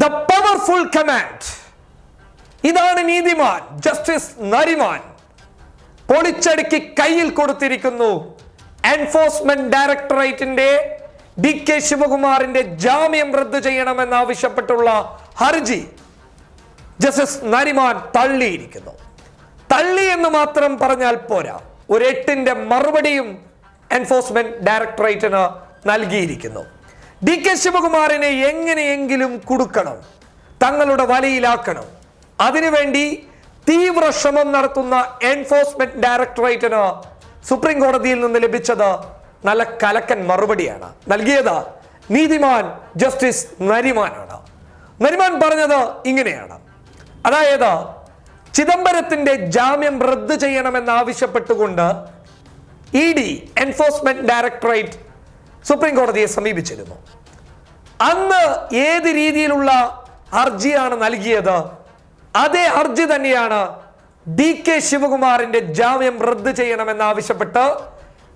The powerful command ഇതാണ് നീതിമാൻ justice Nariman. പൊളിച്ചടുക്കി കയ്യിൽ കൊടുത്തിരിക്കുന്നു എൻഫോഴ്സ്മെന്റ് ഡയറക്ടറേറ്റിന്റെ ഡി കെ ശിവകുമാറിന്റെ ജാമ്യം റദ്ദു ചെയ്യണമെന്ന് ആവശ്യപ്പെട്ടുള്ള ഹർജി ജസ്റ്റിസ് നരിമാൻ തള്ളിയിരിക്കുന്നു. തള്ളി എന്ന് മാത്രം പറഞ്ഞാൽ പോരാ. ഒരു എട്ടിന്റെ മറുപടിയും എൻഫോഴ്സ്മെന്റ് ഡയറക്ടറേറ്റിന് നൽകിയിരിക്കുന്നു. ഡി കെ ശിവകുമാറിനെ എങ്ങനെയെങ്കിലും കൊടുക്കണം തങ്ങളുടെ വലയിലാക്കണം. അതിനുവേണ്ടി തീവ്ര ശ്രമം നടത്തുന്ന എൻഫോഴ്സ്മെന്റ് ഡയറക്ടറേറ്റിന് സുപ്രീം കോടതിയിൽ നിന്ന് ലഭിച്ചത് നല്ല കലക്കൻ മറുപടിയാണ്. നൽകിയത് നീതിമാൻ ജസ്റ്റിസ് നരിമാനാണ്. നരിമാൻ പറഞ്ഞത് ഇങ്ങനെയാണ്. അതായത് ചിദംബരത്തിന്റെ ജാമ്യം റദ്ദ് ചെയ്യണമെന്ന് ആവശ്യപ്പെട്ടുകൊണ്ട് E D enforcement directorate supreme കോടതിയെ സമീപിച്ചിരുന്നു. അന്ന് ഏത് രീതിയിലുള്ള ഹർജിയാണ് നൽകിയത്? അതേ ഹർജി തന്നെയാണ് ഡി കെ ശിവകുമാറിന്റെ ജാമ്യം റദ്ദ് ചെയ്യണമെന്നാവശ്യപ്പെട്ട്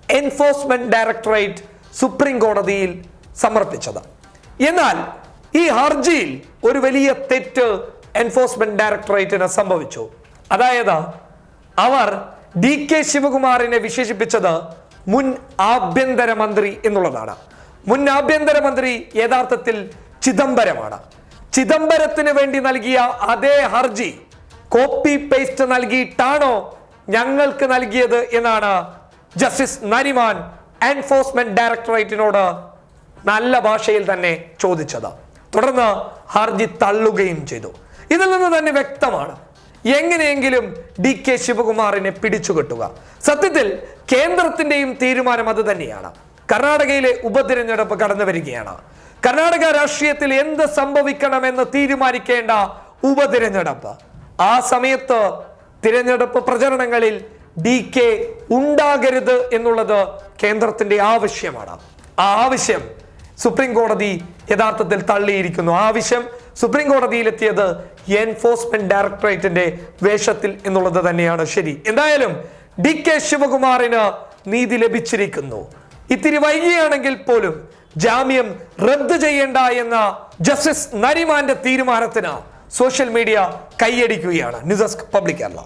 എൻഫോഴ്സ്മെന്റ് ഡയറക്ടറേറ്റ് സുപ്രീം കോടതിയിൽ സമർപ്പിച്ചത്. എന്നാൽ ഈ ഹർജിയിൽ ഒരു വലിയ തെറ്റ് എൻഫോഴ്സ്മെന്റ് ഡയറക്ടറേറ്റിന് സംഭവിച്ചു. അതായത് അവർ ഡി കെ ശിവകുമാറിനെ വിശേഷിപ്പിച്ചത് മുൻ ആഭ്യന്തരമന്ത്രി എന്നുള്ളതാണ്. മുൻ ആഭ്യന്തരമന്ത്രി യഥാർത്ഥത്തിൽ ചിദംബരമാണ്. ചിദംബരത്തിന് വേണ്ടി നൽകിയ അതേ ഹർജി കോപ്പി പേസ്റ്റ് നൽകിയിട്ടാണോ ഞങ്ങൾക്ക് നൽകിയത് എന്നാണ് ജസ്റ്റിസ് നരിമാൻ എൻഫോഴ്സ്മെന്റ് ഡയറക്ടറേറ്റിനോട് നല്ല ഭാഷയിൽ തന്നെ ചോദിച്ചത്. തുടർന്ന് ഹർജി തള്ളുകയും ചെയ്തു. ഇതിൽ നിന്ന് തന്നെ വ്യക്തമാണ് എങ്ങനെയെങ്കിലും ഡി കെ ശിവകുമാറിനെ പിടിച്ചു പിടിച്ചുകെട്ടുക. സത്യത്തിൽ കേന്ദ്രത്തിന്റെയും തീരുമാനം അത് തന്നെയാണ്. കർണാടകയിലെ ഉപതിരഞ്ഞെടുപ്പ് കടന്നു വരികയാണ്. കർണാടക രാഷ്ട്രീയത്തിൽ എന്ത് സംഭവിക്കണമെന്ന് തീരുമാനിക്കേണ്ട ഉപതിരഞ്ഞെടുപ്പ്. ആ സമയത്ത് തിരഞ്ഞെടുപ്പ് പ്രചരണങ്ങളിൽ ഡി കെ ഉണ്ടാകരുത് എന്നുള്ളത് കേന്ദ്രത്തിന്റെ ആവശ്യമാണ്. ആ ആവശ്യം സുപ്രീം കോടതി യഥാർത്ഥത്തിൽ തള്ളിയിരിക്കുന്നു. ആവശ്യം സുപ്രീം കോടതിയിലെത്തിയത് എൻഫോഴ്സ്മെന്റ് ഡയറക്ടറേറ്റിന്റെ വേഷത്തിൽ എന്നുള്ളത് തന്നെയാണ്. ശരി. എന്തായാലും ഡി കെ ശിവകുമാറിന് നീതി ലഭിച്ചിരിക്കുന്നു. ഇത്തിരി വൈകിയാണെങ്കിൽ പോലും ജാമ്യം റദ്ദ് ചെയ്യേണ്ട എന്ന ജസ്റ്റിസ് നരിമാന്റെ തീരുമാനത്തിന് social media കൈയടിക്കുകയാണ്. News desk public Kerala.